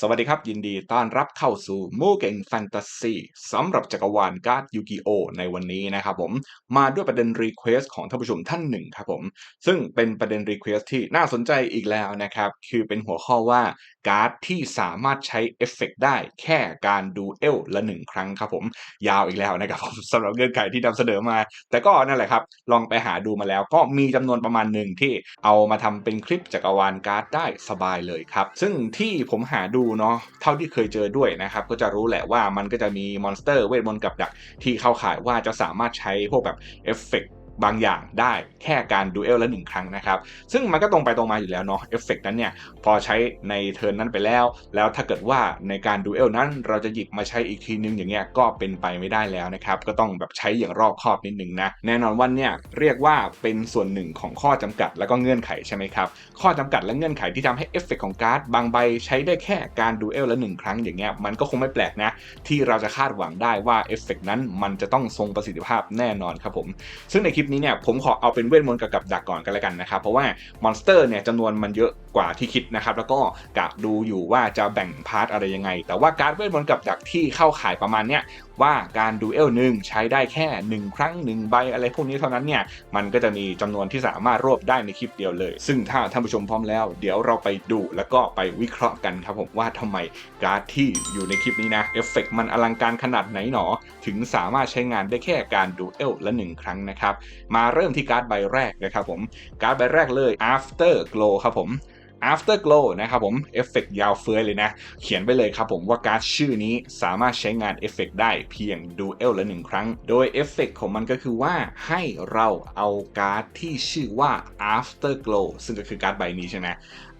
สวัสดีครับ ยินดีต้อนรับเข้าสู่มูเก่งแฟนตาซีสำหรับจักรวาลการ์ดยูกิโอในวันนี้นะครับผมมาด้วยประเด็นรีเควสของท่านผู้ชมท่านหนึ่งครับผมซึ่งเป็นประเด็นรีเควสที่น่าสนใจอีกแล้วนะครับ คือเป็นหัวข้อว่า การ์ดที่สามารถใช้เอฟเฟกได้แค่การดูเอลละหนึ่งครั้งครับผม ยาวอีกแล้วนะครับผมสำหรับเงื่อนไขที่นำเสนอมา แต่ก็นั่นแหละครับ ลองไปหาดูมาแล้วก็มีจำนวนประมาณหนึ่งที่เอามาทำเป็นคลิปจักรวาลการ์ดได้สบายเลยครับ ซึ่งที่ผมหาดูเนาะเท่าที่เคยเจอด้วยนะครับ ก็จะรู้แหละว่ามันก็จะมีมอนสเตอร์เวทมนต์กับดักที่เข้าข่ายว่าจะสามารถใช้พวกแบบเอฟเฟก บางอย่างได้แค่การดูเอลละหนึ่งครั้งนะครับ ซึ่งมันก็ตรงไปตรงมาอยู่แล้วเนาะเอฟเฟกนั้นเนี่ย พอใช้ในเทิร์นนั้นไปแล้ว แล้วถ้าเกิดว่าในการดูเอลนั้นเราจะหยิบมาใช้อีกทีนึงอย่างเงี้ยก็เป็นไปไม่ได้แล้วนะครับ ก็ต้องแบบใช้อย่างรอบคอบนิดนึงนะ แน่นอนว่าเนี่ยเรียกว่าเป็นส่วนหนึ่งของข้อจำกัดแล้วก็เงื่อนไขใช่ไหมครับข้อจำกัดและเงื่อนไขที่ทำให้เอฟเฟกของการ์ดบางใบใช้ได้แค่การดูเอลละหนึ่งครั้งอย่างเงี้ยมันก็คงไม่แปลกนะ ที่เราจะคาดหวังได้ว่าเอฟเฟกนั้นมันจะต้องทรงประสิทธิภาพแน่นอนครับผมซึ่งในคลิปนี้เนี่ยผมขอเอาเป็นเวทมนต์กับกับดักก่อนกันแล้วกันนะครับ เพราะว่ามอนสเตอร์เนี่ยจำนวนมันเยอะกว่าที่คิดนะครับ แล้วก็กะดูอยู่ว่าจะแบ่งพาร์ทอะไรยังไง แต่ว่าการเวทมนต์กับดักที่เข้าขายประมาณเนี้ยว่าการดูเอลหนึ่งใช้ได้แค่ 1 ครั้ง 1 ใบอะไรพวกนี้เท่านั้นเนี่ย มันก็จะมีจำนวนที่สามารถรวบได้ในคลิปเดียวเลย ซึ่งถ้าท่านผู้ชมพร้อมแล้ว เดี๋ยวเราไปดูแล้วก็ไปวิเคราะห์กันครับผมว่าทำไมการ์ดที่อยู่ในคลิปนี้นะเอฟเฟกมันอลังการขนาดไหนหนอ ถึงสามารถใช้งานได้แค่การดูเอลละ 1 ครั้งนะครับมาเริ่มที่การ์ดใบแรกนะครับผม การ์ดใบแรกเลย after glow ครับผม Afterglow นะครับผมเอฟเฟกยาวเฟ้ยเลยนะ เขียนไปเลยครับผมว่าการ์ดชื่อนี้สามารถใช้งานเอฟเฟกได้เพียงดูเอลละหนึ่งครั้ง โดยเอฟเฟกของมันก็คือว่าให้เราเอาการ์ดที่ชื่อว่า Afterglow ซึ่งก็คือการ์ดใบนี้ใช่ไหม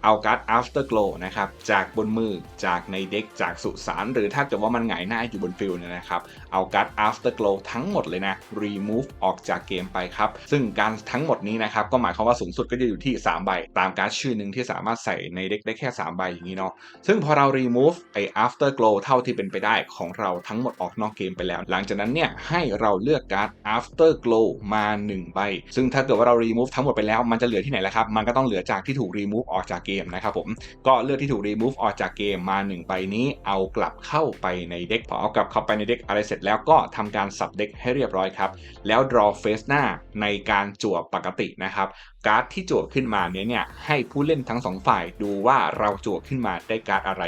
เอาการ์ด Afterglow นะครับจากบนมือจากในเด็กจากสุสานหรือถ้าเกิดว่ามันหงายหน้าอยู่บนฟิลเนี่ยนะครับเอาการ์ด Afterglow ทั้งหมดเลยนะ remove ออกจากเกมไปครับ ซึ่งการทั้งหมดนี้นะครับ ก็หมายความว่าสูงสุดก็จะอยู่ที่ 3 ใบ ตามการ์ดชื่อหนึ่งที่สามารถใส่ในเด็กได้แค่ 3 ใบอย่างนี้เนาะซึ่งพอเรา remove ไอ้ Afterglow เท่าที่เป็นไปได้ของเราทั้งหมดออกนอกเกมไปแล้ว หลังจากนั้นเนี่ยให้เราเลือกการ์ด Afterglow มา 1 ใบ ซึ่งถ้าเกิดว่าเรา remove ทั้งหมดไปแล้วมันจะเหลือที่ไหนล่ะครับ มันก็ต้องเหลือจากที่ถูก remove ออกจากเกมนะครับผม ก็เลือกที่ถูก remove ออกจากเกมมา1ใบนี้เอากลับเข้าไปในเด็กพอเอากลับเข้าไปในเด็กอะไรเสร็จแล้วก็ทำการสับเด็กให้เรียบร้อยครับ แล้ว draw face หน้าในการจั่วปกตินะครับ การ์ดที่จั่วขึ้นมาเนี้ยเนี่ยให้ผู้เล่นทั้งสองฝ่ายดูว่าเราจั่วขึ้นมาได้การ์ดอะไร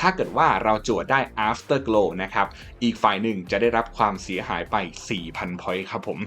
ถ้าเกิดว่าเราจั่วได้ after glow นะครับ อีกฝ่ายหนึ่งจะได้รับความเสียหายไป 4,000 point ครับผม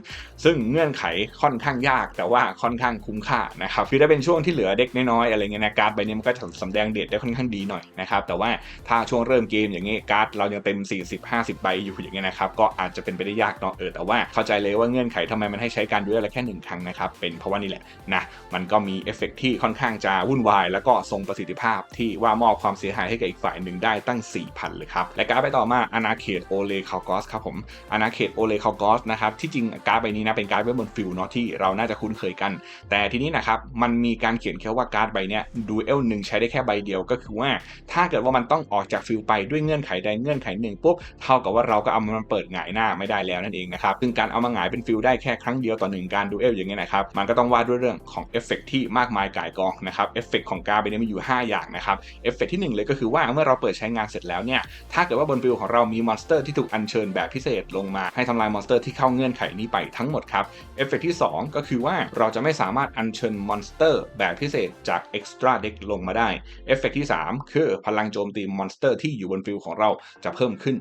ซึ่งเงื่อนไขค่อนข้างยากแต่ว่าค่อนข้างคุ้มค่านะครับ คือถ้าเป็นช่วงที่เหลือเด็กน้อยๆอะไรเงี้ยนะการ์ดใบนี้มันก็จะสำแดงเดชได้ค่อนข้างดีหน่อยนะครับ แต่ว่าถ้าช่วงเริ่มเกมอย่างเงี้ยการ์ดเรายังเต็ม 40-50 ใบอยู่อย่างเงี้ยนะครับ ก็อาจจะเป็นไปได้ยากเนาะเออ แต่ว่าเข้าใจเลยว่าเงื่อนไขทำไมมันให้ใช้การดูอะไรแค่หนึ่งครั้งนะครับ เป็นเพราะว่านี่แหละนะมันก็มีเอฟเฟกที่ค่อนข้างจะวุ่นวาย แล้วก็ทรงประสิทธิภาพที่ว่ามอบความเสียหายให้กับอีกฝ่ายหนึ่งได้ตั้ง 4,000 เลยครับ และการ์ดไปต่อมาอนาเขตโอเลคาลกอสครับผมอนาเขตโอเลคาลกอสนะครับที่จริงการ์ดใบนี้นะเป็นการ์ดเว็บบนฟิลเนาะที่เราน่าจะคุ้นเคยกัน แต่ทีนี้นะครับมันมีการเขียนแค่ว่าการ์ดใบเนี้ยดูเอลหนึ่งใช้ได้แค่ใบเดียวก็คือว่า ถ้าเกิดว่ามันต้องออกจากฟิลไปด้วยเงื่อนไขใดเงื่อนไขหนึ่งปุ๊บเท่ากับว่าเราก็เอามันเปิดหงายหน้าไม่ได้แล้วนั่นเองนะครับซึ่งการเอามาหงายเป็นฟิลได้แค่ครั้งเดียวต่อหนึ่งการดูเอลอย่างเงี้ยนะครับมันก็ต้องว่าด้วยเรื่องของเอฟเฟกที่มากมายก่ายกองนะครับเอฟเฟกของการ์ดใบนี้มีอยู่ 5 อย่างนะครับเอฟเฟกที่ 1 เลยก็คือว่าเมื่อเราเปิดใช้งานเสร็จแล้วเนี่ยถ้าเกิดว่าบนฟิลของเรามีมอนสเตอร์ที่ถูกอัญเชิญแบบพิเศษลงมาให้ทำลายมอนสเตอร์ที่เข้าเงื่อนไขนี้ไปทั้งหมดครับเอฟเฟกที่ 2 ก็คือว่าเราจะไม่สามารถอัญเชิญมอนสเตอร์แบบพิเศษจากเอ็กซ์ตร้าเด็กลงมาได้เอฟเฟกที่ 3 คือพลังโจมตีมอนสเตอร์ที่อยู่บนฟิลของเราจะเพิ่มขึ้น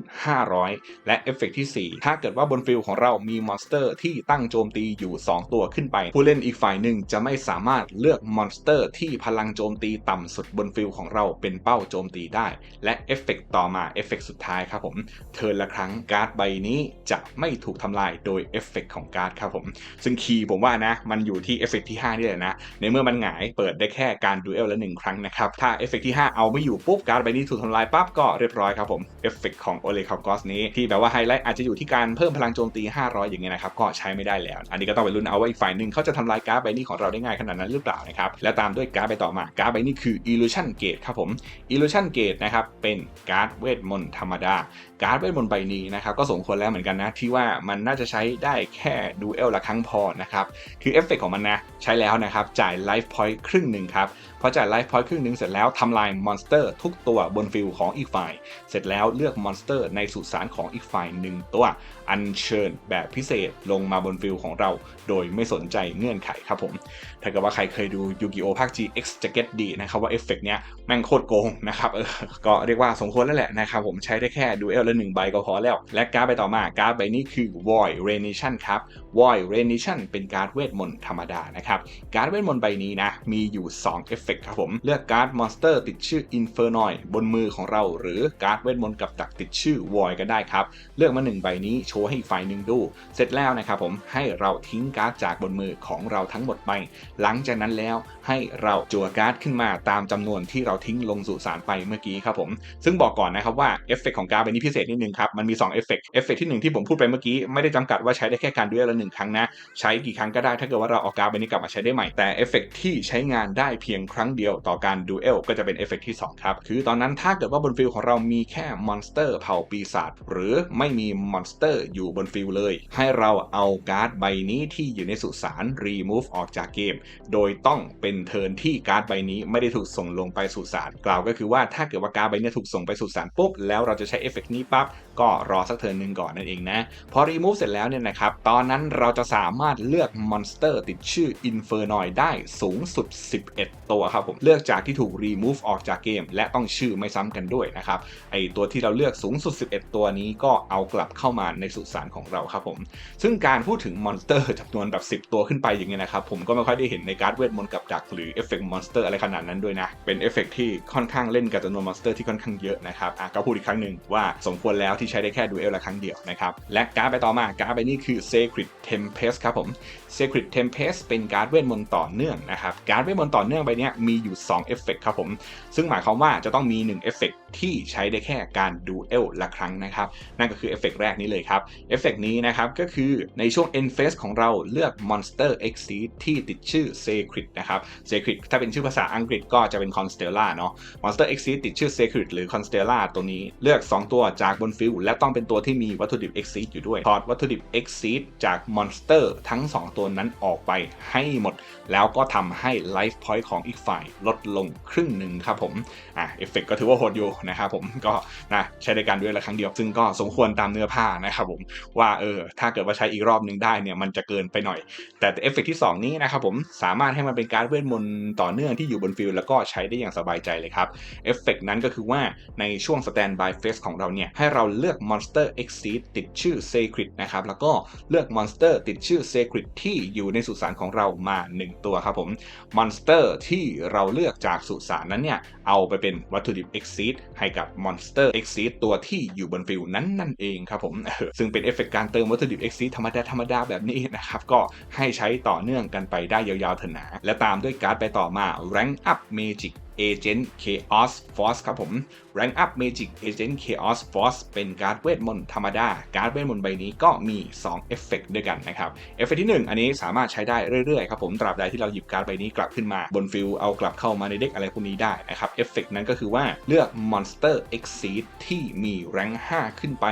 500 และเอฟเฟกที่ 4 ถ้าเกิดว่าบนฟิลของเรามีมอนสเตอร์ที่ตั้งโจมตีอยู่ 2 ตัวขึ้นไป ผู้เล่นอีกฝ่ายหนึ่งจะไม่สามารถเลือกมอนสเตอร์ที่พลังโจมตีต่ำสุดบนฟิลของเราเป็นเป้าโจมตีได้ และเอฟเฟกต่อมาเอฟเฟกสุดท้ายครับผม เทิร์นละครั้งการ์ดใบนี้จะไม่ถูกทำลายโดยเอฟเฟกของการ์ดครับผม ซึ่งคีย์ผมว่านะ มันอยู่ที่เอฟเฟกที่ 5 นี่แหละนะ ในเมื่อมันหงายเปิดได้แค่การดูเอลละหนึ่งครั้งนะครับ ถ้าเอฟเฟกที่ 5 เอาไม่อยู่ปุ๊บการ์ดใบนี้ถูกทำลายปั๊บก็เรียบร้อยครับผมเอฟเฟกของโอเลคาลกอสนี้ที่แบบว่าไฮไลท์อาจจะอยู่ที่การเพิ่มพลังโจมตี 500 อย่างเงี้ยนะครับก็ใช้ไม่ได้แล้ว อันนี้ก็ต้องไปลุ้นเอาว่าอีกฝ่ายหนึ่งเขาจะทำลายการ์ดใบนี้ของเราได้ง่ายขนาดนั้นหรือเปล่านะครับ และตามด้วยการ์ดใบต่อมา การ์ดใบนี้คือ Illusion Gate ครับผม Illusion Gate นะครับ เป็นการ์ดเวทมนต์ธรรมดา การ์ดเวทมนต์ใบนี้นะครับ ก็สมควรแล้วเหมือนกันนะ ที่ว่ามันน่าจะใช้ได้แค่ดูเอลละครั้งพอนะครับ คือเอฟเฟกของมันนะ ใช้แล้วนะครับ จ่ายไลฟ์พอยต์ครึ่งหนึ่งครับพอจ่ายไลฟ์พอยต์ครึ่งหนึ่งเสร็จแล้วทำลายมอนสเตอร์ทุกตัวบนฟิลของอีกฝ่าย เสร็จแล้วเลือกมอนสเตอร์ในสุสานของอีกฝ่ายหนึ่งตัวอัญเชิญแบบพิเศษลงมาบนฟิลของเรา โดยไม่สนใจเงื่อนไขครับผม ถ้าเกิดว่าใครเคยดูยูกิโอภาค GX จะเก็ตดีนะครับว่าเอฟเฟกเนี้ยแม่งโคตรโกงนะครับเออก็เรียกว่าสมควรแล้วแหละนะครับผมใช้ได้แค่ดูเอลละหนึ่งใบก็พอแล้ว และการ์ดใบต่อมาการ์ดใบนี้คือ Void Renation ครับ Void Renation เป็นการ์ดเวทมนต์ธรรมดานะครับการ์ดเวทมนต์ใบนี้นะมีอยู่2เอฟฟกครับผม เลือกการ์ดมอนสเตอร์ติดชื่อ Infernoid บนมือของเรา หรือการ์ดเวทมนต์กับดักติดชื่อ Void ก็ได้ครับ เลือกมาหนึ่งใบนี้โชว์ให้ฝ่ายหนึ่งดู เสร็จแล้วนะครับผมให้เราทิ้งการ์ดจากบนมือของเราทั้งหมดไป หลังจากนั้นแล้วให้เราจั่วการ์ดขึ้นมาตามจำนวนที่เราทิ้งลงสู่สารไปเมื่อกี้ครับผม ซึ่งบอกก่อนนะครับว่าเอฟเฟกของการ์ดใบนี้พิเศษนิดนึงครับ มันมี2เอฟเฟกเอฟเฟกที่ 1 ที่ผมพูดไปเมื่อกี้ไม่ได้จำกัดว่าใช้ได้แค่การด้วยละหนึ่งครั้งนะ ใช้กี่ครั้งก็ได้ถ้าเกิดว่าเราเอาการ์ดใบนี้กลับมาใช้ได้ใหม่แต่เอฟเฟกที่ใช้งานได้เพียงคครั้งเดียวต่อการดูเอลก็จะเป็นเอฟเฟกที่ 2 ครับ คือตอนนั้นถ้าเกิดว่าบนฟิลของเรามีแค่มอนสเตอร์เผ่าปีศาจหรือไม่มีมอนสเตอร์อยู่บนฟิลเลย ให้เราเอาการ์ดใบนี้ที่อยู่ในสุสานรีมูฟออกจากเกม โดยต้องเป็นเทิร์นที่การ์ดใบนี้ไม่ได้ถูกส่งลงไปสู่สารกล่าวก็คือว่าถ้าเกิดว่าการ์ดใบนี้ถูกส่งไปสู่สารปุ๊บแล้วเราจะใช้เอฟเฟกนี้ปั๊บ ก็รอสักเทิร์นหนึ่งก่อนนั่นเองนะ พอรีมูฟเสร็จแล้วเนี่ยนะครับ ตอนนั้นเราจะสามารถเลือกมอนสเตอร์ติดชื่อ Infernoid ได้สูงสุด 11 ตัวครับผม เลือกจากที่ถูกรีมูฟออกจากเกม และต้องชื่อไม่ซ้ำกันด้วยนะครับ ไอตัวที่เราเลือกสูงสุด 11 ตัวนี้ก็เอากลับเข้ามาในสุสานของเราครับผม ซึ่งการพูดถึงมอนสเตอร์จำนวนแบบ 10 ตัวขึ้นไปอย่างเงี้ยนะครับ ผมก็ไม่ค่อยได้เห็นในการ์ดเวทมนต์กับดักหรือเอฟเฟกต์มอนสเตอร์อะไรขนาดนั้นด้วยนะ เป็นเอฟเฟกต์ที่ค่อนข้างเล่นกับจำนวนมอนสเตอร์ที่ค่อนข้างเยอะนะครับอะก็พูดอีกครั้งหนึ่งว่าสมควรแล้วที่ใช้ได้แค่ดูเอลละครั้งเดียวนะครับ และการ์ดไปต่อมาการ์ดไปนี่คือ Sacred Tempest ครับผม Sacred Tempest เป็นการ์ดเวทมนต์ต่อเนื่องนะครับ การ์ดเวทมนต์ต่อเนื่องใบนี้มีอยู่2เอฟเฟกต์ครับผม ซึ่งหมายความว่าจะต้องมี1เอฟเฟกต์ที่ใช้ได้แค่การดูเอลละครั้งนะครับ นั่นก็คือเอฟเฟกต์แรกนี้เลยครับ เอฟเฟกต์นี้นะครับก็คือในช่วง end phase ของเราเลือก Monster Exceed ที่ติดชื่อ Sacred นะครับ Sacred ถ้าเป็นชื่อภาษาอังกฤษก็จะเป็น Constella เนาะ Monster Exceed ติดชื่อ Sacred หรือ Constella ตัวนี้เลือก 2 ตัวจากบนฟิลและต้องเป็นตัวที่มีวัตถุดิบ Exceed อยู่ด้วยถอดวัตถุดิบ Exceed จาก Monster ทั้ง 2 ตัวนั้นออกไปให้หมด แล้วก็ทำให้ Life Point ของอีกฝ่ายลดลงครึ่งหนึ่งครับผมอะเอฟเฟกก็ถือว่าโหดอยู่นะครับผมก็นะใช้ในการด้วยละครั้งเดียว ซึ่งก็สมควรตามเนื้อผ้านะครับผมว่าเออถ้าเกิดว่าใช้อีกรอบหนึ่งได้เนี่ยมันจะเกินไปหน่อย แต่เอฟเฟกที่ 2 นี้นะครับผมสามารถให้มันเป็นการเวทมนต์ต่อเนื่องที่อยู่บนฟิลแล้วก็ใช้ได้อย่างสบายใจเลยครับเอฟเฟกนั้นก็คือว่าในช่วง Standby Phase ของเราเนี่ยให้เราเลืือก Monster Exceed ติดชื่อ Sacred นะครับ แล้วก็เลือก Monster ติดชื่อ Sacred ที่อยู่ในสุสานของเรามา 1 ตัวครับผม Monster ที่เราเลือกจากสุสานนั้นเนี่ย เอาไปเป็นวัตถุดิบ Exceed ให้กับ Monster Exceed ตัวที่อยู่บนฟิลนั้นนั่นเองครับผม ซึ่งเป็นเอฟเฟกการเติมวัตถุดิบ Exceed ธรรมดาธรรมดาแบบนี้นะครับ ก็ให้ใช้ต่อเนื่องกันไปได้ยาวๆเถอะนะและตามด้วยการ์ดไปต่อมา Rank Up Magic Agent Chaos Force ครับผม Rank Up Magic Agent Chaos Force เป็นการ์ดเวทมนต์ธรรมดา การ์ดเวทมนต์ใบนี้ก็มี2เอฟเฟกด้วยกันนะครับ เอฟเฟกที่ 1 อันนี้สามารถใช้ได้เรื่อยๆครับผม ตราบใดที่เราหยิบการ์ดใบนี้กลับขึ้นมาบนฟิลเอากลับเข้ามาในเด็กอะไรพวกนี้ได้นะครับ เอฟเฟกนั้นก็คือว่าเลือก Monster Exceed ที่มี Rank 5ขึ้นไป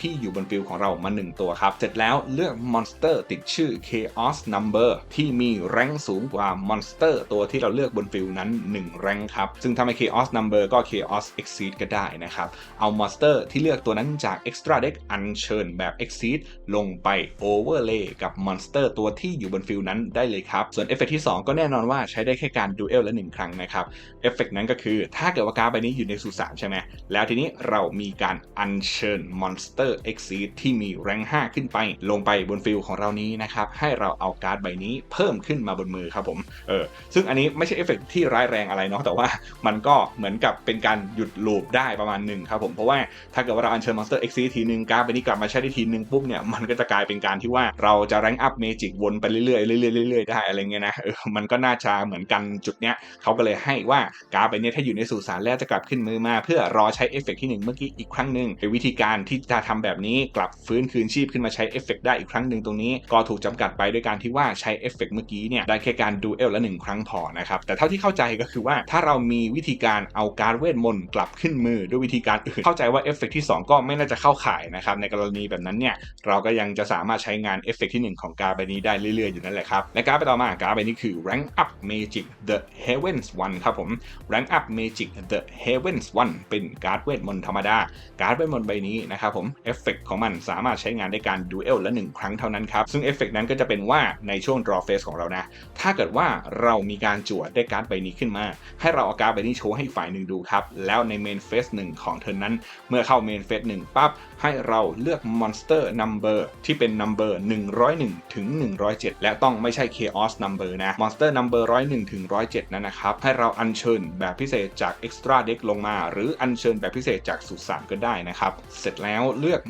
ที่อยู่บนฟิลของเรามา 1 ตัวครับ เสร็จแล้วเลือก Monster ติดชื่อ Chaos Number ที่มี Rank สูงกว่า Monster ตัวที่เราเลือกบนฟิลนั้น1 Rank ครับ ซึ่งถ้าไม่ Chaos Number ก็ Chaos Exceed ก็ได้นะครับ เอา Monster ที่เลือกตัวนั้นจาก Extra Deck อัญเชิญแบบ Exceed ลงไป Overlay กับ Monster ตัวที่อยู่บนฟิลนั้นได้เลยครับ ส่วนเอฟเฟกที่ 2 ก็แน่นอนว่าใช้ได้แค่การดูเอลละหนึ่งครั้งนะครับเอฟเฟกนั้นก็คือถ้าเกิดว่าการ์ดใบนี้อยู่ในสุสานใช่ไหมแล้วทีนี้เรามีการอัญเชิญ Monster Exceed ที่มี Rank 5ขึ้นไป ลงไปบนฟิลของเรานี้นะครับให้เราเอาการ์ดใบนี้เพิ่มขึ้นมาบนมือครับผมเออซึ่งอันนี้ไม่ใช่เอฟเฟกที่ร้ายแรงอะไรเนาะแต่ว่ามันก็เหมือนกับเป็นการหยุดลูปได้ประมาณหนึ่งครับผมเพราะว่าถ้าเกิดว่าเราอัญเชิญ Monster Exceed ทีหนึ่งการ์ดใบนี้กลับมาใช้ได้ทีหนึ่งปุ๊บเนี่ยมันก็จะกลายเป็นการที่ว่าเราจะ Rank Up Magic วนไปเรื่อยๆเรื่อยๆเรื่อยๆได้อะไรเงี้ยนะเออมันก็น่าจะเหมือนกันจุดเนี้ยเขาก็เลยให้ว่าการ์ดใบเนี้ยถ้าอยู่ในสุสานแล้วจะกลับขึ้นมือมา เพื่อรอใช้เอฟเฟกที่หนึ่งเมื่อกี้อีกครั้งหนึ่งเป็นวิธีการที่จะทำแบบนี้กลับฟื้นคืนชีพขึ้นมาใช้เอฟเฟกได้อีกครั้งหนึ่งตรงนี้ ก็ถูกจำกัดไปด้วยการที่ว่าใช้เอฟเฟกเมื่อกี้เนี่ยได้แค่การดูเอลละหนึ่งครั้งพอนะครับแต่เท่าที่เข้าใจก็คือว่าถ้าเรามีวิธีการเอาการเวทมนต์กลับขึ้นมือด้วยวิธีการอื่น เข้าใจว่าเอฟเฟกที่ 2 ก็ไม่น่าจะเข้าข่ายนะครับในกรณีแบบนั้นเนี่ยเราก็ยังจะสามารถใช้งานเอฟเฟกที่ 1 ของการ์ดใบนี้ได้เรื่อยๆ อยู่นั่นแหละครับและการ์ดไปต่อมาการ์ดใบนี้คือ Rank Up Magic The Heavens One ครับผม Rank Up Magic The Heavens One เป็นการ์ดเวทมนต์ธรรมดาการ์ดเวทมนต์ใบนี้นะครับผมเอฟเฟกของมันสามารถใช้งานได้การดูเอลละหนึ่งครั้งเท่านั้นครับซึ่งเอฟเฟกนั้นก็จะเป็นว่าในช่วง draw phase ของเรานะ ถ้าเกิดว่าเรามีการจั่วได้การ์ดใบนี้ขึ้นมา ให้เราเอาการ์ดใบนี้โชว์ให้ฝ่ายหนึ่งดูครับแล้วในเมนเฟสหนึ่งของเธอนั้น เมื่อเข้าเมนเฟสหนึ่งปั๊บให้เราเลือกมอนสเตอร์นัมเบอร์ที่เป็นนัมเบอร์101 ถึง 107 และต้องไม่ใช่ Chaos Number นะมอนสเตอร์นัมเบอร์101 ถึง 107 นั้นนะครับ ให้เราอัญเชิญแบบพิเศษจาก Extra Deck ลงมา หรืออัญเชิญแบบพิเศษจากสุสานก็ได้นะครับ เสร็จแล้วเลือก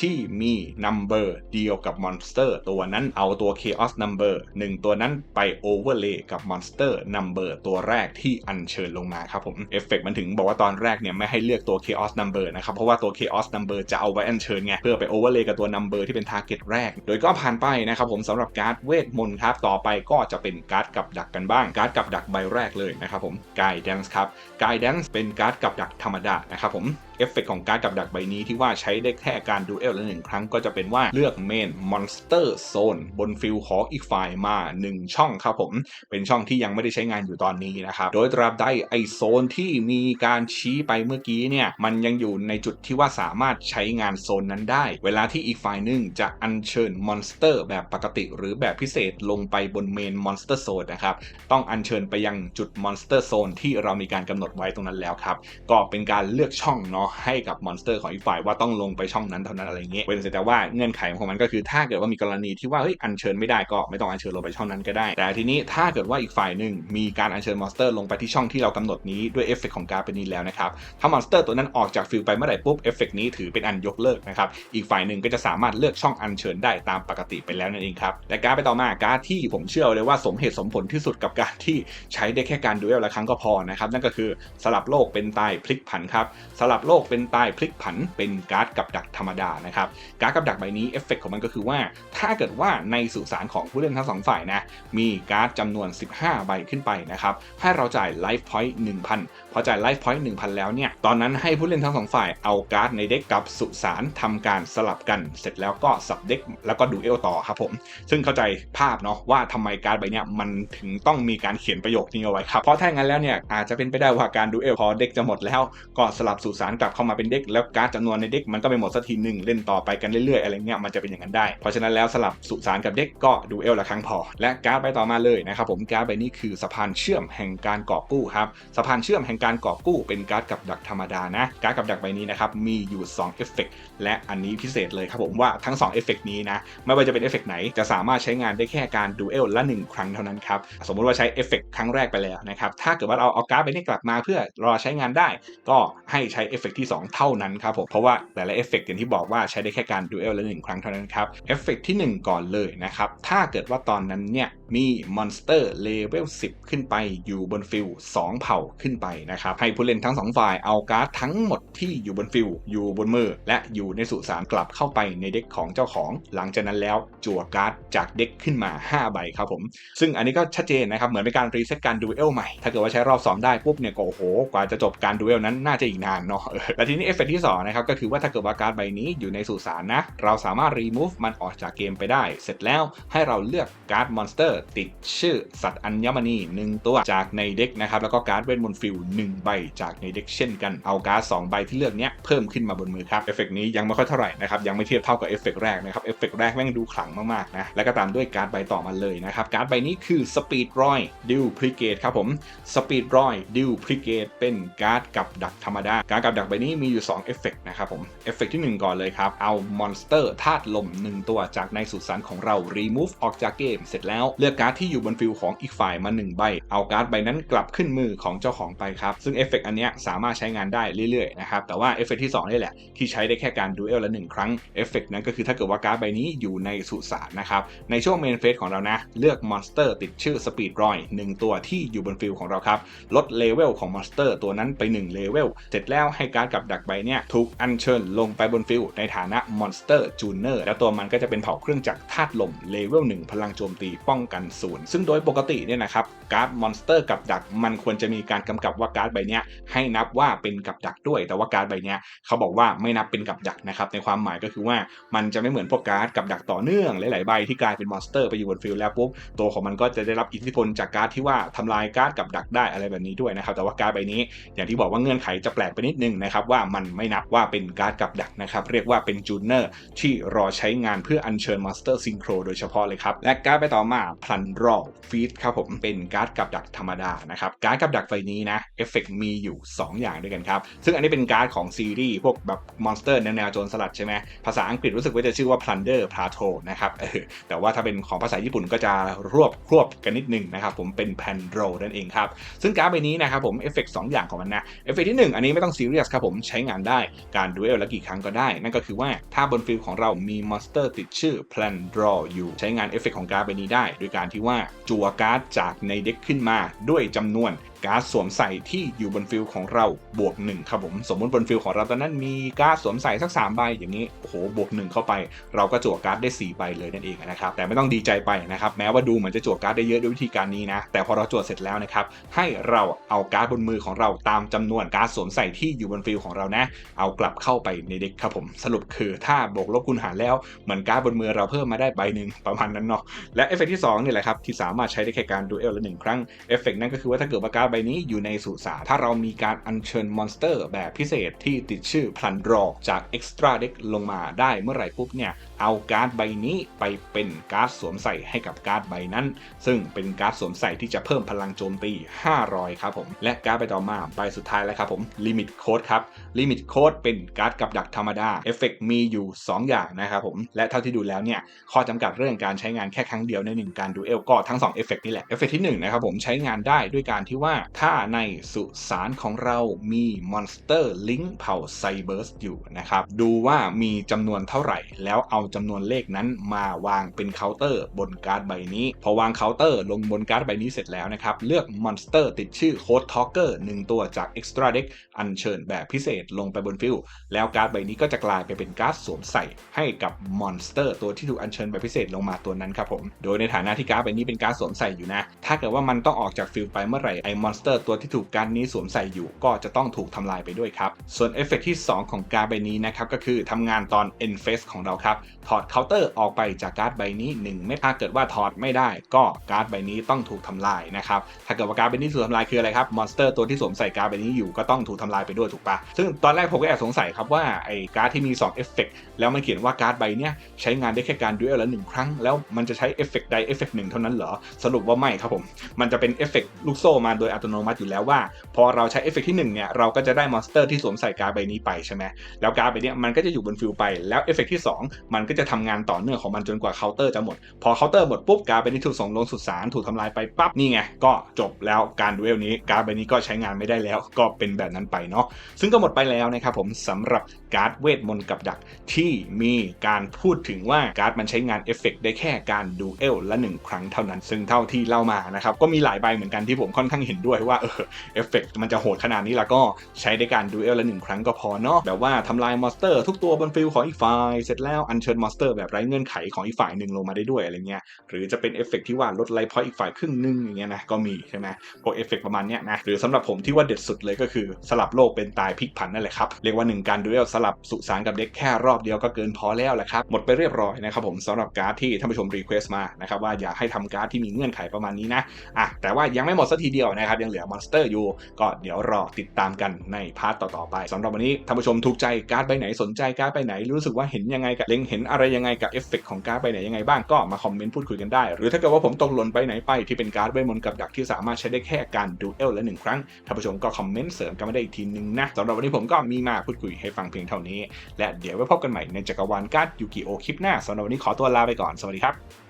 ที่มี number เดียวกับ monster ตัวนั้นเอาตัว chaos number 1 ตัวนั้นไป overlay กับ monster number ตัวแรกที่อัญเชิญลงมาครับผมเอฟเฟกมันถึงบอกว่าตอนแรกเนี่ยไม่ให้เลือกตัว chaos number นะครับ เพราะว่าตัว chaos number จะเอาไว้อัญเชิญไง เพื่อไป overlay กับตัว number ที่เป็น target แรก โดยก็ผ่านไปนะครับผมสำหรับการ์ดเวทมนต์ครับ ต่อไปก็จะเป็นการ์ดกับดักกันบ้าง การ์ดกับดักใบแรกเลยนะครับผม guidance ครับ guidance เป็นการ์ดกับดักธรรมดานะครับผม เอฟเฟกของการ์ดกับดักใบนี้ที่ว่าใช้ได้แค่การดูเอลละหนึ่งครั้งก็จะเป็นว่าเลือกเมนมอนสเตอร์โซนบนฟิลของอีกฝ่ายมา 1 ช่องครับผม เป็นช่องที่ยังไม่ได้ใช้งานอยู่ตอนนี้นะครับ โดยตราบใดไอโซนที่มีการชี้ไปเมื่อกี้เนี่ย มันยังอยู่ในจุดที่ว่าสามารถใช้งานโซนนั้นได้ เวลาที่อีกฝ่ายหนึ่งจะอัญเชิญมอนสเตอร์แบบปกติ หรือแบบพิเศษลงไปบนเมนมอนสเตอร์โซนนะครับ ต้องอัญเชิญไปยังจุดมอนสเตอร์โซนที่เรามีการกำหนดไว้ตรงนั้นแล้วครับ ก็เป็นการเลือกช่องเนาะให้กับมอนสเตอร์ของอีกฝ่ายว่าต้องลงไปช่องนั้นเท่านั้นอะไรเงี้ยเว้นแต่ว่าเงื่อนไขของมันก็คือถ้าเกิดว่ามีกรณีที่ว่าเฮ้ยอัญเชิญไม่ได้ก็ไม่ต้องอัญเชิญลงไปช่องนั้นก็ได้ แต่ทีนี้ถ้าเกิดว่าอีกฝ่ายหนึ่งมีการอัญเชิญมอนสเตอร์ลงไปที่ช่องที่เรากำหนดนี้ด้วยเอฟเฟกของการเป็นนี้แล้วนะครับถ้ามอนสเตอร์ตัวนั้นออกจากฟิลไปเมื่อไหร่ปุ๊บเอฟเฟกนี้ถือเป็นอันยกเลิกนะครับอีกฝ่ายหนึ่งก็จะสามารถเลือกช่องอัญเชิญได้ตามปกติไปแล้วนั่นเองครับและการไปต่อมาการที่ผมเชื่อเลยว่าสมเหตุสมผลที่สุดกับการที่ใช้ได้แค่การดูเอลละครั้งก็พอนะครับนั่นก็คือสลับโลกเป็นตายพลิกผันครับสลับโลกกเป็นตายพลิกผันเป็นการ์ดกับดักธรรมดานะครับการ์ดกับดักใบนี้เอฟเฟกของมันก็คือว่า ถ้าเกิดว่าในสุสานของผู้เล่นทั้งสองฝ่ายนะมีการ์ดจำนวน 15 ใบขึ้นไปนะครับให้เราจ่ายไลฟ์พอยต์1,000พอจ่ายไลฟ์พอยต์1,000แล้วเนี่ย ตอนนั้นให้ผู้เล่นทั้งสองฝ่ายเอาการ์ดในเด็กกับสุสานทำการสลับกัน เสร็จแล้วก็สับเด็กแล้วก็ดูเอลต่อครับผม ซึ่งเข้าใจภาพเนาะว่าทำไมการ์ดใบเนี้ยมันถึงต้องมีการเขียนประโยคนี้เอาไว้ครับ เพราะถ้างั้นแล้วเนี่ยอาจจะเป็นไปได้ว่าการดูเอลพอเด็กจะหมดแล้วก็สลับสุสานกลับเข้ามาเป็นเด็กแล้วการ์ดจำนวนในเด็กมันก็ไม่หมดสักทีหนึ่งเล่นต่อไปกันเรื่อยๆอะไรเงี้ยมันจะเป็นอย่างนั้นได้ เพราะฉะนั้นแล้วสลับสุสานกับเด็กก็ดูเอลละครั้งพอ และการ์ดใบต่อมาเลยนะครับผมการ์ดใบนี้คือสะพานเชื่อมแห่งการกอบกู้ครับสะพานเชื่อมแห่งการกอบกู้เป็นการ์ดกับดักธรรมดานะ การ์ดกับดักใบนี้นะครับมีอยู่2เอฟเฟกและอันนี้พิเศษเลยครับผมว่าทั้ง2เอฟเฟกนี้นะไม่ว่าจะเป็นเอฟเฟกไหนจะสามารถใช้งานได้แค่การดูเอลละ 1 ครั้งเท่านั้นครับสมมุติว่าใช้เอฟเฟกครั้งแรกไปแล้วนะครับถ้าเกิดว่าเราเอาการ์ดใบนี้กลับมาเพื่อรอใช้งานได้ ก็ให้ใช้เอฟเฟกที่ 2 เท่านั้นครับผมเพราะว่าแต่ละเอฟเฟกอย่างที่บอกว่าใช้ได้แค่การดูเอลละ 1 ครั้งเท่านั้นครับเอฟเฟกที่ 1 ก่อนเลยนะครับถ้าเกิดว่าตอนนั้นเนี่ย มีมอนสเตอร์เลเวล 10 ขึ้นไปอยู่บนฟิล2 เผ่าขึ้นไปนะครับ ให้ผู้เล่นทั้งสองฝ่ายเอาการ์ดทั้งหมดที่อยู่บนฟิลอยู่บนมือ และอยู่ในสุสานกลับเข้าไปในเด็กของเจ้าของ หลังจากนั้นแล้วจั่วการ์ดจากเด็กขึ้นมา 5 ใบครับผม ซึ่งอันนี้ก็ชัดเจนนะครับ เหมือนเป็นการรีเซ็ตการดูเอลใหม่ ถ้าเกิดว่าใช้รอบ 2 ได้ปุ๊บเนี่ยก็โอ้โห กว่าจะจบการดูเอลนั้นน่าจะอีกนานเนาะและทีนี้เอฟเฟกที่2นะครับก็คือว่าถ้าเกิดว่าการ์ดใบนี้อยู่ในสุสานนะเราสามารถรีมูฟมันออกจากเกมไปได้ เสร็จแล้วให้เราเลือกการ์ดมอนสเตอร์ติดชื่อสัตว์อัญมณี1ตัวจากในเด็กนะครับแล้วก็การ์ดเวทมนต์ฟิล1ใบจากในเด็กเช่นกันเอาการ์ด2ใบที่เลือกเนี้ยเพิ่มขึ้นมาบนมือครับเอฟเฟกนี้ยังไม่ค่อยเท่าไหร่นะครับยังไม่เทียบเท่ากับเอฟเฟกแรกนะครับเอฟเฟกแรกแม่งดูขลังมากๆนะแล้วก็ตามด้วยการ์ดใบต่อมาเลยนะครับการ์ดใบนี้คือสปีดรอยดิวพริเกตครับผมสปีดรอยดิวพริเกตเป็นการ์ดกับดักธรรมดาการ์ดกับดักใบนี้มีอยู่2เอฟเฟกนะครับผมเอฟเฟกที่ 1 ก่อนเลยครับเอามอนสเตอร์ธาตุลม 1 ตัวจากในสุสานของเรา remove ออกจากเกมเสร็จแล้วเลือกการ์ดที่อยู่บนฟิลของอีกฝ่ายมา 1 ใบ เอาการ์ดใบนั้นกลับขึ้นมือของเจ้าของไปครับ ซึ่งเอฟเฟกอันนี้สามารถใช้งานได้เรื่อยๆนะครับ แต่ว่าเอฟเฟกที่2นี่แหละ ที่ใช้ได้แค่การดูเอลละหนึ่งครั้ง เอฟเฟกนั้นก็คือถ้าเกิดว่าการ์ดใบนี้อยู่ในสุสานนะครับ ในช่วงเมนเฟสของเรานะ เลือกมอนสเตอร์ติดชื่อสปีดรอย1ตัวที่อยู่บนฟิลของเราครับ ลดเลเวลของมอนสเตอร์ตัวนั้นไป1เลเวล เสร็จแล้วให้การ์ดกับดักใบเนี้ยถูกอัญเชิญลงไปบนฟิลในฐานะมอนสเตอร์จูเนอร์แล้วตัวมันก็จะเป็นเผ่าเครื่องจักรธาตุลมเลเวล1พลังโจมตีป้องกันกันศูนย์ซึ่งโดยปกติเนี่ยนะครับการ์ดมอนสเตอร์กับดักมันควรจะมีการกำกับว่าการ์ดใบนี้ให้นับว่าเป็นกับดักด้วย แต่ว่าการ์ดใบนี้เขาบอกว่าไม่นับเป็นกับดักนะครับในความหมายก็คือว่ามันจะไม่เหมือนพวกการ์ดกับดักต่อเนื่องหลายๆใบที่กลายเป็นมอนสเตอร์ไปอยู่บนฟิลแล้วปุ๊บตัวของมันก็จะได้รับอิทธิพลจากการ์ดที่ว่าทำลายการ์ดกับดักได้อะไรแบบนี้ด้วยนะครับแต่ว่าการ์ดใบนี้อย่างที่บอกว่าเงื่อนไขจะแปลกไปนิดนึงนะครับว่ามันไม่นับว่าเป็นการ์ดกับดักนะครับเรียกว่าเป็นจูเนอร์ที่รอใช้งานเพื่ออัญเชิญมอนสเตอร์ซิงโครโดยเฉพาะเลยครับและการ์ดไปต่อมาพลันรอฟีดครับผมเป็นการ์ดกับดักธรรมดานะครับการ์ดกับดักไฟนี้นะเอฟเฟกมีอยู่ 2 อย่างด้วยกันครับ ซึ่งอันนี้เป็นการ์ดของซีรีส์พวกแบบมอนสเตอร์แนวโจรสลัดใช่ไหมภาษาอังกฤษรู้สึกว่าจะชื่อว่า plunder plateau นะครับเออแต่ว่าถ้าเป็นของภาษาญี่ปุ่นก็จะรวบควบกันนิดนึงนะครับผมเป็น pandro นั่นเองครับซึ่งการ์ดใบนี้นะครับผมเอฟเฟกสองอย่างของมันนะเอฟเฟกที่ 1 อันนี้ไม่ต้องซีเรียสครับผมใช้งานได้การดูเอลและกี่ครั้งก็ได้ นั่นก็คือว่าถ้าบนฟิลของเรามีมอนสเตอร์ติดชื่อ plan draw อยู่ใช้งานเอฟเฟกของการ์ดใบนี้ได้โดยการที่ว่าจัวการ์ดจากในเด็กขึ้นมาด้วยจำนวนก๊าร์ดสวมใส่ที่อยู่บนฟิลของเราบวก1ครับผมสมมติบนฟิลของเราตอนนั้นมีก๊าร์ดสวมใส่สัก3ใบอย่างนี้โอ้โหบวก1เข้าไป เราก็จั่วการ์ดได้4ใบเลยนั่นเองนะครับแต่ไม่ต้องดีใจไปนะครับแม้ว่าดูเหมือนจะจั่วการ์ดได้เยอะด้วยวิธีการนี้นะแต่พอเราจั่วเสร็จแล้วนะครับให้เราเอาก๊าร์ดบนมือของเราตามจำนวนก๊าร์ดสวมใส่ที่อยู่บนฟิลของเรานะ เอากลับเข้าไปในเด็กครับผมสรุปคือถ้าบวกลบคูณหารแล้วเหมือนก๊าร์ดบนมือเราเพิ่มมาได้ใบหนึ่งประมาณนั้นเนาะและเอฟเฟกที่2นี่แหละครับที่สามารถใช้ได้แค่การดูเอลละหนึ่งครั้งเอฟเฟกนั่นก็คือว่าถ้าเกิดว่าการ์ดใบนี้อยู่ในสุสานถ้าเรามีการอัญเชิญมอนสเตอร์แบบพิเศษที่ติดชื่อพลันรอจากเอ็กซ์ตร้าเด็กลงมาได้เมื่อไหร่ปุ๊บเนี่ย เอาการ์ดใบนี้ไปเป็นการ์ดสวมใส่ให้กับการ์ดใบนั้น ซึ่งเป็นการ์ดสวมใส่ที่จะเพิ่มพลังโจมตี 500 ครับผม และการ์ดใบต่อมาใบสุดท้ายแล้วครับผมลิมิตโค้ดครับลิมิตโค้ดเป็นการ์ดกับดักธรรมดาเอฟเฟกมีอยู่ 2 อย่างนะครับผม และเท่าที่ดูแล้วเนี่ยข้อจำกัดเรื่องการใช้งานแค่ครั้งเดียวในหนึ่งการดูเอลก็ทั้ง2เอฟเฟกนี่แหละเอฟเฟกที่1นะครับผมใช้งานได้ด้วยการที่ว่าถ้าในสุสานของเรามีมอนสเตอร์ลิงเผ่าไซเบิร์สอยู่นะครับ ดูว่ามีจำนวนเท่าไหร่ แล้วเอาจำนวนเลขนั้นมาวางเป็นเคาน์เตอร์บนการ์ดใบนี้ พอวางเคาน์เตอร์ลงบนการ์ดใบนี้เสร็จแล้วนะครับ เลือกมอนสเตอร์ติดชื่อโค้ดทอกเกอร์หนึ่งตัวจาก Extra Deck อัญเชิญแบบพิเศษลงไปบนฟิลแล้วการ์ดใบนี้ก็จะกลายไปเป็นการ์ดสวมใส่ให้กับมอนสเตอร์ตัวที่ถูกอัญเชิญแบบพิเศษลงมาตัวนั้นครับผม โดยในฐานะที่การ์ดใบนี้เป็นการ์ดสวมใส่อยู่นะ ถ้าเกิดว่ามันต้องออกจากฟิลไปเมื่อไหร่ไอ้มอนสเตอร์ตัวที่ถูกการนี้สวมใส่อยู่ก็จะต้องถูกทำลายไปด้วยครับ ส่วนเอฟเฟกที่ 2 ของการ์ดใบนี้นะครับก็คือทำงานตอน end phase ของเราครับ ถอดเคาน์เตอร์ออกไปจากการ์ดใบนี้1เม็ดถ้าเกิดว่าถอดไม่ได้ ก็การ์ดใบนี้ต้องถูกทำลายนะครับถ้าเกิดว่าการ์ดใบนี้ถูกทำลายคืออะไรครับมอนสเตอร์ตัวที่สวมใส่การ์ดใบนี้อยู่ก็ต้องถูกทำลายไปด้วยถูกปะซึ่งตอนแรกผมก็แอบสงสัยครับว่าไอ้การ์ดที่มี2เอฟเฟกแล้วมันเขียนว่าการ์ดใบเนี้ยใช้งานได้แค่การดูเอลละหนึ่งครั้งแล้วมันจะใช้เอฟเฟกใดเอฟเฟกหนึ่งเท่านั้นเหรอสรุปว่าไม่ครับผมมันจะเป็นเอฟเฟกลูกโซ่มาโดยอัตโนมัติอยู่แล้วว่า พอเราใช้เอฟเฟกที่1เนี่ยเราก็จะได้มอนสเตอร์ที่สวมใส่การ์ดใบนี้ไปใช่ไหมแล้วการ์ดใบนี้มันก็จะอยู่บนฟิลไปแล้วเอฟเฟกที่ 2 มันก็จะทำงานต่อเนื่องของมันจนกว่าเคาน์เตอร์จะหมด พอเคาน์เตอร์หมดปุ๊บการ์ดใบนี้ถูกส่งลงสุสานถูกทำลายไปปั๊บนี่ไงก็จบแล้วการดูเอลนี้การ์ดใบนี้ก็ใช้งานไม่ได้แล้ว ก็เป็นแบบนั้นไปเนาะซึ่งก็หมดไปแล้วนะครับผมสำหรับการ์ดเวทมนต์กับดักที่มีการพูดถึงว่าการ์ดมันใช้งานเอฟเฟกได้แค่การดูเอลละหนึ่งครั้งเท่านั้น ซึ่งเท่าที่เล่ามานะครับก็มีหลายใบเหมือนกันที่ผมค่อนข้างเห็นด้วย้ว่าเออเอฟเฟกมันจะโหดขนาดนี้แล้วก็ใช้ในการดูเอลละหนึ่งครั้งก็พอเนาะแบบว่าทำลายมอนสเตอร์ทุกตัวบนฟิลของอีกฝ่ายเสร็จแล้วอัญเชิญมอนสเตอร์แบบไร้เงื่อนไขของอีกฝ่ายหนึ่งลงมาได้ด้วยอะไรเงี้ยหรือจะเป็นเอฟเฟกที่ว่าลดไลฟ์พอยต์อีกฝ่ายครึ่งหนึงอย่างเงี้ยนะก็มีใช่ไหมพวกเอฟเฟกประมาณเนี้ยนะหรือสำหรับผมที่ว่าเด็ดสุดเลยก็คือสลับโลกเป็นตายพลิกผันนั่นแหละครับเรียกว่าหนึ่งการดูเอลสลับสุสานกับเด็กแค่รอบเดียวก็เกินพอแล้วแหละครับหมดไปเรียบร้อยนะครับผมสำหรับการ์ดที่ท่านผู้ชมรีเควสต์มานะครับว่าอยากให้ทำการ์ดที่มีเงื่อนไขประมาณนี้นะอะแต่ว่ายังไม่หมดสักทีเดียวนะครับยังเหลือมอนสเตอร์อยู่ก็เดี๋ยวรอติดตามกันในพาร์ทต่อๆไปสำหรับวันนี้ท่านผู้ชมถูกใจการ์ดใบไหนสนใจการ์ดใบไหน รู้สึกว่าเห็นยังไงกับเล็งเห็นอะไรยังไงกับเอฟเฟกของการ์ดใบไหนยังไงบ้างก็มาคอมเมนต์พูดคุยกันได้ หรือถ้าเกิดว่าผมตกหล่นไปไหนไปที่เป็นการ์ดเวทมนต์กับดักที่สามารถใช้ได้แค่การดูเอลละหนึ่งครั้งท่านผู้ชมก็คอมเมนต์เสริมกันมาได้อีกทีนึงนะสำหรับวันนี้ผมก็มีมาพูดคุยให้ฟังเพียงเท่านี้ และเดี๋ยวไว้พบกันใหม่ในจักรวาลการ์ดยูกิโอคลิปหน้าสำหรับวันนี้ขอตัวลาไปก่อนสวัสดีครับ